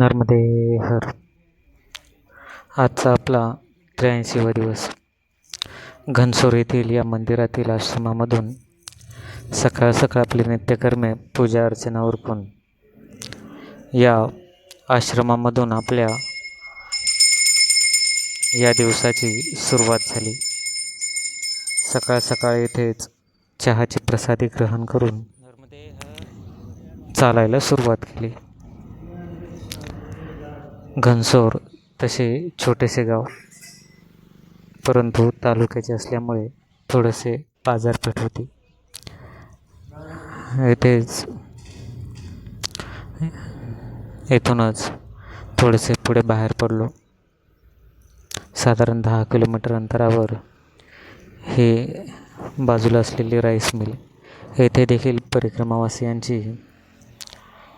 नर्मदे हर आजचा आपला त्र्याऐंशीवा दिवस. घनसोर येथील या मंदिरातील आश्रमामधून सकाळ सकाळ आपली नित्यकर्मे पूजा अर्चना उरकून या आश्रमामधून आपल्या या दिवसाची सुरुवात झाली. सकाळ सकाळ येथेच चहाचे प्रसादी ग्रहण करून चालायला सुरुवात केली. घनसोर तसे छोटेसे गाव. परंतु तालुक्याचे असल्यामुळे थोडेसे बाजारपेठ होती. येथेच येथूनच थोडेसे पुढे बाहेर पडलो. साधारण दहा किलोमीटर अंतरावर हे बाजूला असलेली राईस मिल येथे देखील परिक्रमावासियांची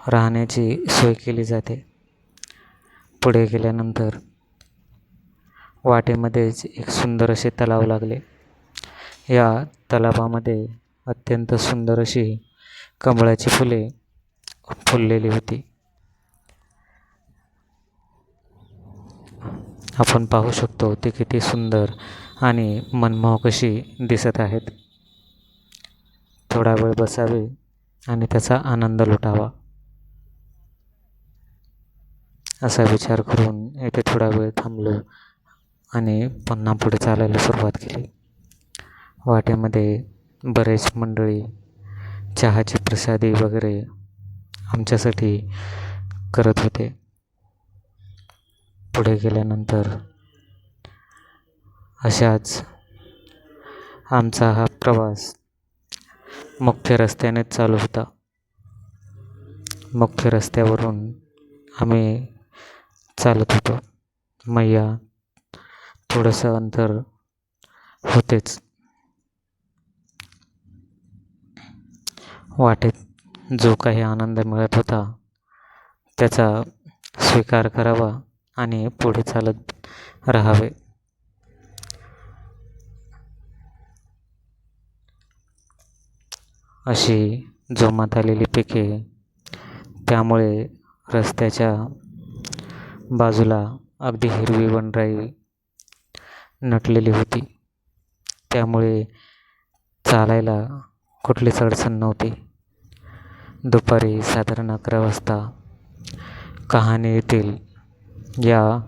राहण्याची सोय केली जाते. पुढे गेल्यानंतर वाटेमध्येच एक सुंदर असे तलाव लागले. या तलावामध्ये अत्यंत सुंदर अशी कमळाची फुले फुललेली होती. आपण पाहू शकतो ती किती सुंदर आणि मनमोहक अशी दिसत आहेत. थोडा वेळ बसावे आणि त्याचा आनंद लुटावा. असा विचार करून येथे थोडा वेळ थांबलो आणि पुन्हा पुढे चालायला सुरुवात केली. वाटेमध्ये बरेच मंडळी चहाची प्रसादी वगैरे आमच्यासाठी करत होते. पुढे गेल्यानंतर अशाच आमचा हा प्रवास मुख्य रस्त्यानेच चालू होता. मुख्य रस्त्यावरून आम्ही चालत होतो. मैया थोडंसं अंतर होतेच. वाटेत जो काही आनंद मिळत होता त्याचा स्वीकार करावा आणि पुढे चालत राहावे. अशी जोमात आलेली पिके त्यामुळे रस्त्याच्या बाजूला अगदी हिरवी वनराई नटलेली होती. त्यामुळे चालायला कुठलीच अडचण नव्हती. दुपारी साधारण अकरा वाजता कहाणी येथील या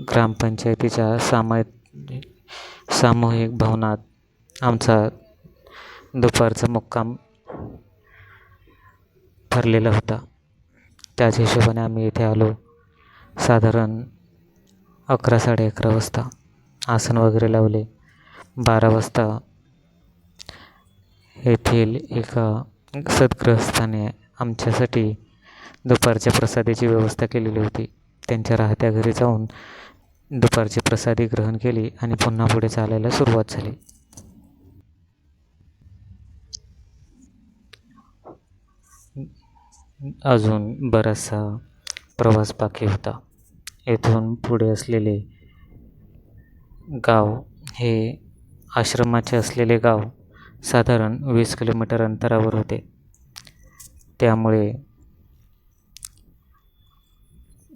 ग्रामपंचायतीच्या सामाय सामूहिक भवनात आमचा दुपारचा मुक्काम ठरलेला होता. त्याच हिशोबाने आम्ही इथे आलो. साधारण अकरा साडे अकरा वाजता आसन वगैरे लावले. बारा वाजता येथील एका सद्गृहस्थाने आमच्यासाठी दुपारच्या प्रसादाची व्यवस्था केलेली होती. त्यांच्या राहत्या घरी जाऊन दुपारची प्रसादी ग्रहण केली आणि पुन्हा पुढे चालायला सुरुवात झाली. अजून बराचसा प्रवास बाकी होता. येथून पुढे असलेले गाव हे आश्रमाचे असलेले गाव साधारण वीस किलोमीटर अंतरावर होते. त्यामुळे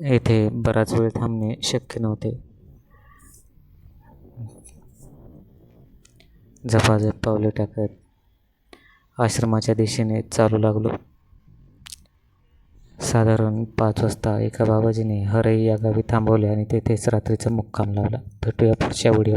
येथे बराच वेळ थांबणे शक्य नव्हते. झपाझप पावले टाकत आश्रमाच्या दिशेने चालू लागलो. साधारण पाच वाजता एका बाबाजीने हरई या गावी थांबवले आणि तेथेच रात्रीचा मुक्काम लावला. भेटूया पुढच्या व्हिडिओ